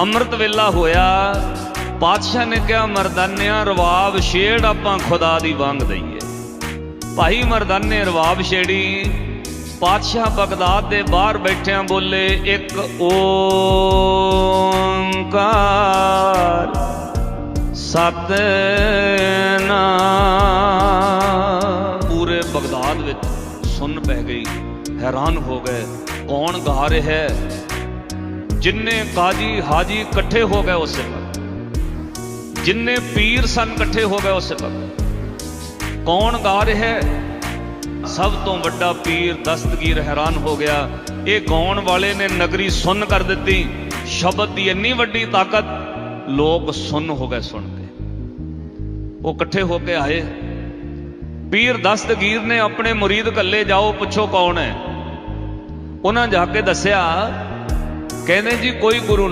ਅੰਮ੍ਰਿਤ ਵੇਲਾ ਹੋਇਆ, ਪਾਤਸ਼ਾਹ ਨੇ ਕਿਹਾ, ਮਰਦਾਨਿਆਂ, ਰਵਾਬ ਛੇੜ ਆਪਾਂ ਖੁਦਾ ਦੀ ਵੰਗ ਦਈਏ। ਭਾਈ ਮਰਦਾਨੇ, ਰਵਾਬ ਛੇੜੀ, ਪਾਤਸ਼ਾਹ ਬਗਦਾਦ ਦੇ ਬਾਹਰ ਬੈਠਿਆਂ ਬੋਲੇ, ਇੱਕ ਓੰਕਾਰ, ਸਤਨਾਮ। ਪੂਰੇ ਬਗਦਾਦ ਵਿੱਚ ਸੁਣ ਪੈ ਗਈ, ਹੈਰਾਨ ਹੋ ਗਏ, ਕੌਣ ਗਾ ਰਿਹਾ ਹੈ? ਜਿੰਨੇ ਕਾਜੀ ਹਾਜੀ ਇਕੱਠੇ ਹੋ ਗਏ ਉਸੇ ਵਕਤ ਜਿੰਨੇ ਪੀਰ ਸਨ ਇਕੱਠੇ ਹੋ ਗਏ ਉਸੇ ਵਕਤ ਕੌਣ ਗਾ ਰਿਹਾ ਹੈ? ਸਭ ਤੋਂ ਵੱਡਾ ਪੀਰ ਦਸਤਗੀਰ ਹੈਰਾਨ ਹੋ ਗਿਆ। ਇਹ ਗਾਉਣ ਵਾਲੇ ਨੇ ਨਗਰੀ ਸੁੰਨ ਕਰ ਦਿੱਤੀ। ਸ਼ਬਦ ਦੀ ਇੰਨੀ ਵੱਡੀ ਤਾਕਤ ਲੋਕ ਸੁੰਨ ਹੋ ਗਏ ਸੁਣ ਕੇ। ਉਹ ਇਕੱਠੇ ਹੋ ਕੇ ਆਏ। ਪੀਰ ਦਸਤਗੀਰ ਨੇ ਆਪਣੇ ਮੁਰੀਦ ਕੱਲੇ ਜਾਓ, ਪੁੱਛੋ ਕੌਣ ਹੈ? ਉਹਨਾਂ ਜਾ ਕੇ ਦੱਸਿਆ ਕਹਿੰਦੇ ਜੀ ਕੋਈ ਗੁਰੂ